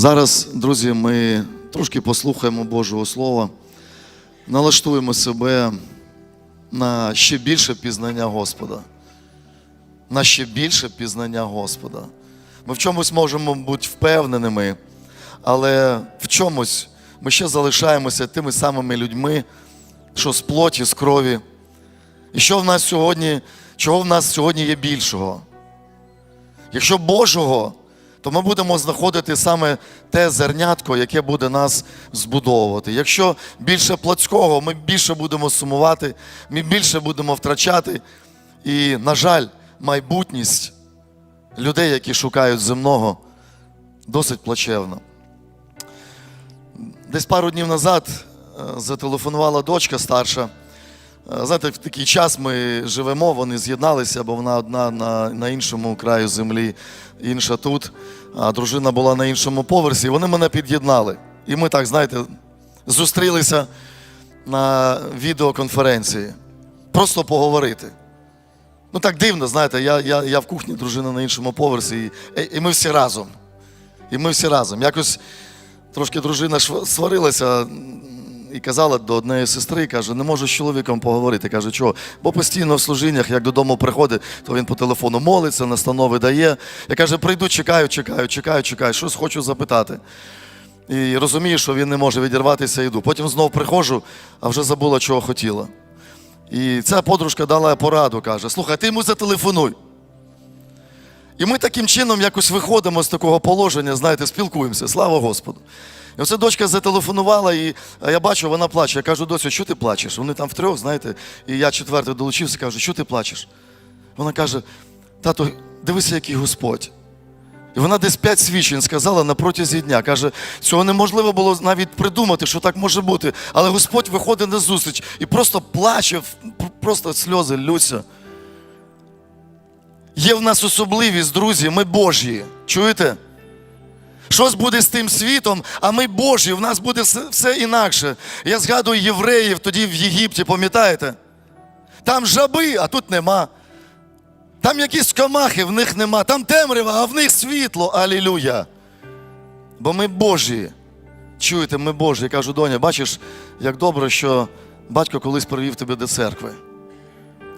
Зараз, друзі, ми трошки послухаємо Божого Слова, налаштуємо себе на ще більше пізнання Господа. На ще більше пізнання Господа. Ми в чомусь можемо бути впевненими, але в чомусь ми ще залишаємося тими самими людьми, що з плоті, з крові. І що в нас сьогодні, чого в нас сьогодні є більшого? Якщо Божого, то ми будемо знаходити саме те зернятко, яке буде нас збудовувати. Якщо більше плотського, ми більше будемо сумувати, ми більше будемо втрачати. І, на жаль, майбутність людей, які шукають земного, досить плачевна. Десь пару днів назад е, зателефонувала дочка старша. Е, Знаєте, в такий час ми живемо, вони з'єдналися, бо вона одна на, на іншому краю землі, інша тут, а дружина була на іншому поверсі. і Вони мене під'єднали. І ми так, знаєте, зустрілися на відеоконференції. Просто поговорити. Ну так дивно, знаєте, я, я, я в кухні, дружина на іншому поверсі, і, і ми всі разом. І ми всі разом. Якось трошки дружина сварилася і казала до однієї сестри, каже, не можу з чоловіком поговорити. Каже, чого? Бо постійно в служіннях, як додому приходить, то він по телефону молиться, настанови дає. Я каже, прийду, чекаю, чекаю, чекаю, чекаю, щось хочу запитати. І розумію, що він не може відірватися, йду. Потім знов приходжу, а вже забула, чого хотіла. І ця подружка дала пораду, каже: слухай, ти йому зателефонуй. І ми таким чином якось виходимо з такого положення, знаєте, спілкуємося, слава Господу. І оце дочка зателефонувала, і я бачу, вона плаче. Я кажу, доцю, що ти плачеш? Вони там втрьох, знаєте, і я четвертий долучився, кажу, що ти плачеш? Вона каже: тато, дивися, який Господь. І вона десь п'ять свідчень сказала на протязі дня. Каже, цього неможливо було навіть придумати, що так може бути. Але Господь виходить на зустріч і просто плаче, просто сльози лються. Є в нас особливість, друзі, ми Божі. Чуєте? Щось буде з тим світом, а ми Божі, в нас буде все, інакше. Я згадую євреїв тоді в Єгипті, пам'ятаєте? Там жаби, а тут нема. Там якісь комахи, в них нема. Там темрява, а в них світло. Алілюя. Бо ми Божі. Чуєте, ми Божі. Я кажу, доня, бачиш, як добре, що батько колись привів тебе до церкви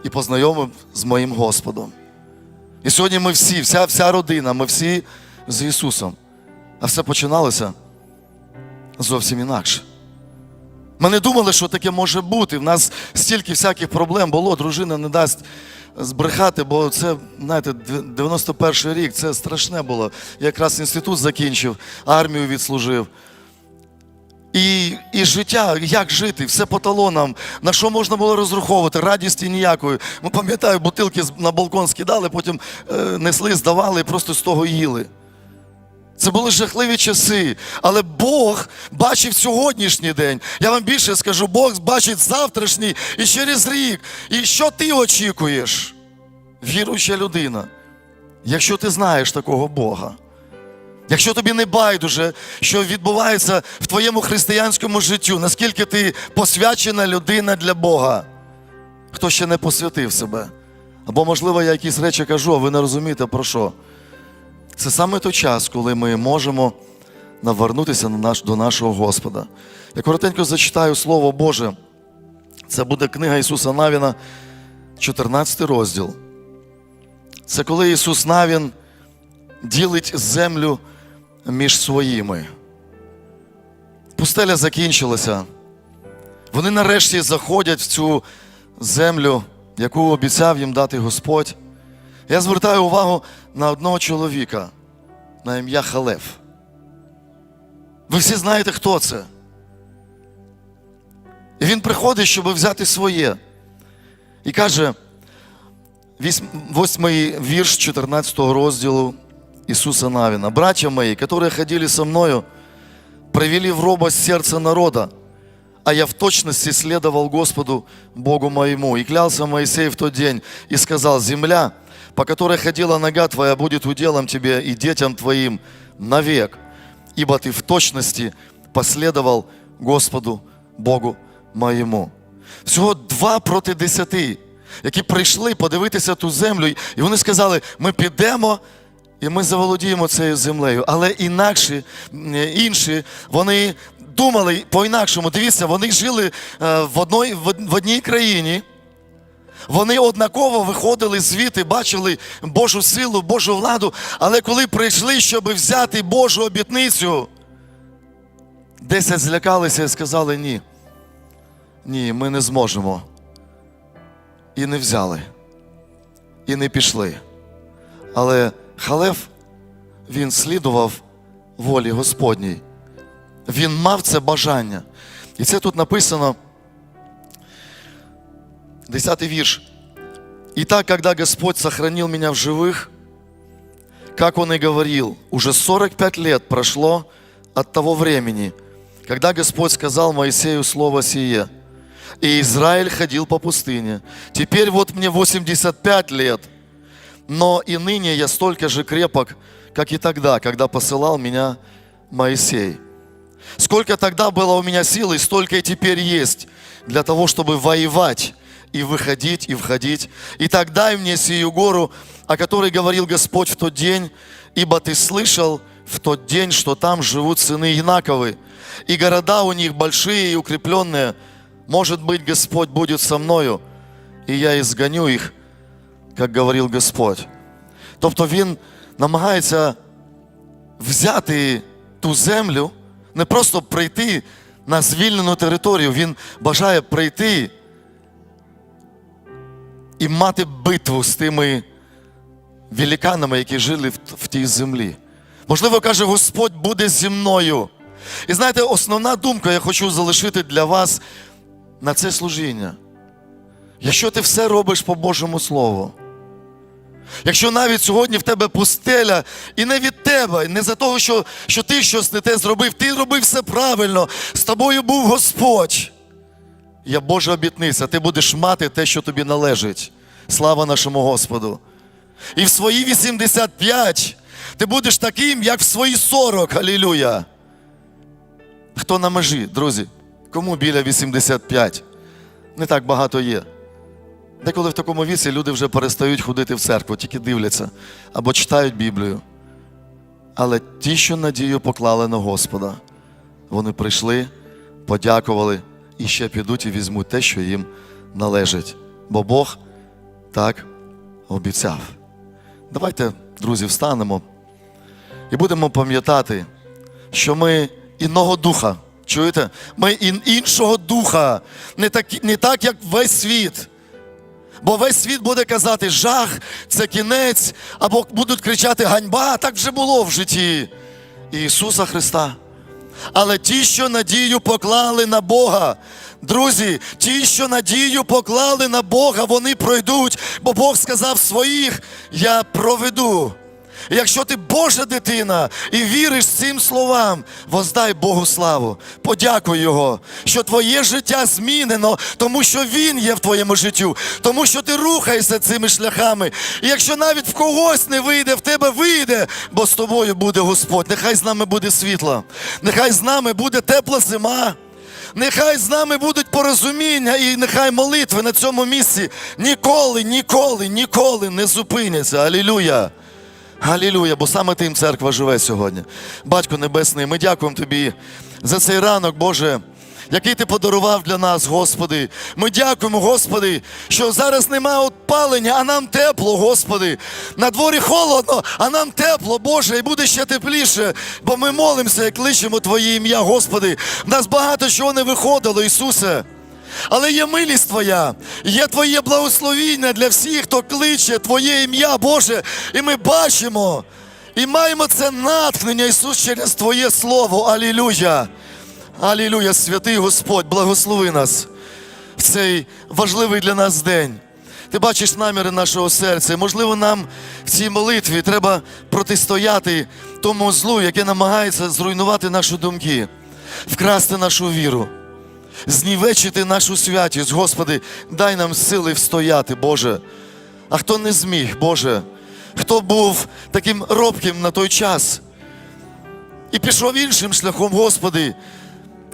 і познайомив з моїм Господом. І сьогодні ми всі, вся, вся родина, ми всі з Ісусом. А все починалося зовсім інакше. Ми не думали, що таке може бути. В нас стільки всяких проблем було, дружина не дасть збрехати, бо це, знаєте, 91 рік, це страшне було. Я якраз інститут закінчив, армію відслужив. І, і життя, як жити, все по талонам, на що можна було розраховувати, радісті ніякої. Ми пам'ятаю, бутилки на балкон скидали, потім е, несли, здавали і просто з того їли. Це були жахливі часи. Але Бог бачив сьогоднішній день. Я вам більше скажу, Бог бачить завтрашній і через рік. І що ти очікуєш? Віруюча людина. Якщо ти знаєш такого Бога. Якщо тобі не байдуже, що відбувається в твоєму християнському життю, наскільки ти посвячена людина для Бога, хто ще не посвятив себе. Або, можливо, я якісь речі кажу, а ви не розумієте про що. Це саме той час, коли ми можемо навернутися на наш, до нашого Господа. Я коротенько зачитаю Слово Боже. Це буде книга Ісуса Навіна, 14 розділ. Це коли Ісус Навін ділить землю між своїми. Пустеля закінчилася. Вони нарешті заходять в цю землю, яку обіцяв їм дати Господь. Я звертаю увагу на одного чоловіка на ім'я Халев. Ви всі знаєте, хто це. І він приходить, щоб взяти своє. І каже, восьмий вірш 14 розділу Ісуса Навина. «Братья мои, которые ходили со мною, привели в робость сердце народа, а я в точности следовал Господу Богу моему. И клялся Моисей в тот день и сказал, земля, по которой ходила нога твоя, будет уделом тебе и детям твоим навек, ибо ты в точности последовал Господу Богу моєму. Всього два проти десяти, які прийшли подивитися ту землю, і вони сказали: ми підемо і ми заволодіємо цією землею. Але інакші, інші, вони думали по-інакшому. Дивіться, вони жили е, в, одной, в од- в одній країні. Вони однаково виходили звідти, бачили Божу силу, Божу владу, але коли прийшли, щоб взяти Божу обітницю, десять злякалися і сказали ні. Ні, ми не зможемо. І не взяли, і не пішли. Але Халев, він слідував волі Господній. Він мав це бажання. І це тут написано, 10 вірш. Итак, когда Господь сохранил меня в живых, как Он и говорил, уже 45 лет прошло от того времени, когда Господь сказал Моисею слово сие, и Израиль ходил по пустыне. Теперь вот мне 85 лет, но и ныне я столько же крепок, как и тогда, когда посылал меня Моисей. Сколько тогда было у меня силы, столько и теперь есть для того, чтобы воевать и выходить, и входить. И так дай мне сию гору, о которой говорил Господь в тот день, ибо ты слышал в тот день, что там живут сыны Инаковы, и города у них большие и укрепленные. Может быть, Господь будет со мною, и я изгоню их, как говорил Господь. Тобто він намагається взяти ту землю, не просто прийти на звільнену територію, він бажає прийти і мати битву з тими великанами, які жили в, в тій землі. Можливо, каже, Господь буде зі мною. І знаєте, основна думка, я хочу залишити для вас на це служіння. Якщо ти все робиш по Божому Слову, Якщо навіть сьогодні в тебе пустеля, і не від тебе, не за того, що, що ти щось не те зробив, ти робив все правильно, з тобою був Господь. Я Божа обітниця, ти будеш мати те, що тобі належить. Слава нашому Господу. І в свої 85 ти будеш таким, як в свої 40. Алілюя. Хто на межі, друзі? Кому біля 85? Не так багато є. Деколи в такому віці люди вже перестають ходити в церкву, тільки дивляться або читають Біблію. Але ті, що надію поклали на Господа, вони прийшли, подякували і ще підуть і візьмуть те, що їм належить. Бо Бог так обіцяв. Давайте, друзі, встанемо і будемо пам'ятати, що ми інного духа. Чуєте? Ми іншого духа, не так, не так, як весь світ. Бо весь світ буде казати жах, це кінець, або будуть кричати ганьба, так вже було в житті Ісуса Христа. Але ті, що надію поклали на Бога, друзі, ті, що надію поклали на Бога, вони пройдуть, бо Бог сказав своїх, я проведу. Якщо ти Божа дитина і віриш цим словам, воздай Богу славу, подякуй Його, що твоє життя змінено, тому що Він є в твоєму життю, тому що ти рухаєшся цими шляхами. І якщо навіть в когось не вийде, в тебе вийде, бо з тобою буде Господь. Нехай з нами буде світло, нехай з нами буде тепла зима. Нехай з нами будуть порозуміння і нехай молитви на цьому місці ніколи, ніколи, ніколи не зупиняться. Алілюя! Галілюя, бо саме тим церква живе сьогодні. Батько Небесний, ми дякуємо Тобі за цей ранок, Боже, який ти подарував для нас, Господи. Ми дякуємо, Господи, що зараз немає опалення, а нам тепло, Господи. На дворі холодно, а нам тепло, Боже, і буде ще тепліше, бо ми молимося і кличемо Твоє ім'я, Господи. В нас багато чого не виходило, Ісусе. Але є милість Твоя, є Твоє благословіння для всіх, хто кличе Твоє ім'я, Боже, і ми бачимо і маємо це натхнення, Ісус, через Твоє Слово. Алілюя! Алілюя, святий Господь, благослови нас в цей важливий для нас день. Ти бачиш наміри нашого серця. Можливо, нам в цій молитві треба протистояти тому злу, яке намагається зруйнувати наші думки, вкрасти нашу віру знівечити нашу святість. Господи, дай нам сили встояти, Боже. А хто не зміг, Боже, хто був таким робким на той час і пішов іншим шляхом, Господи,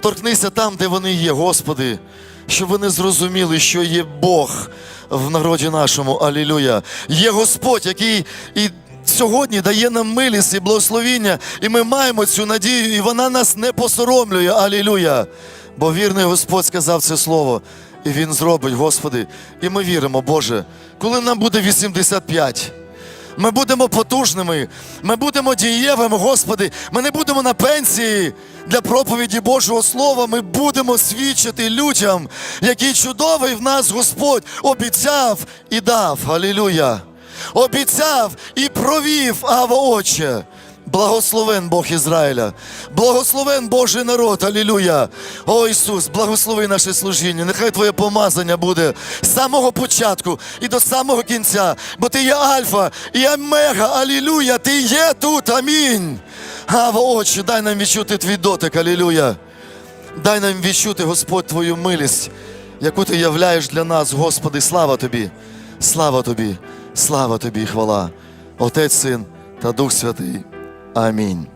торкнися там, де вони є, Господи, щоб вони зрозуміли, що є Бог в народі нашому. Алілюя. Є Господь, який і сьогодні дає нам милість і благословіння, і ми маємо цю надію, і вона нас не посоромлює. Алілюя! Бо вірний Господь сказав це слово, і Він зробить, Господи. І ми віримо, Боже, коли нам буде 85. Ми будемо потужними, ми будемо дієвими, Господи. Ми не будемо на пенсії для проповіді Божого Слова. Ми будемо свідчити людям, який чудовий в нас Господь обіцяв і дав. Алілюя! Обіцяв і провів, Ава Отче. Благословен Бог Ізраїля, благословен Божий народ, алілюя. О Ісус, благослови наше служіння. Нехай Твоє помазання буде з самого початку і до самого кінця, бо Ти є Альфа і Омега, алілюя, Ти є тут, амінь. Ава, Отче, дай нам відчути твій дотик, алілюя. Дай нам відчути, Господь, Твою милість, яку Ти являєш для нас, Господи, слава Тобі, слава Тобі, слава Тобі, хвала. Отець, Син та Дух Святий. Амінь.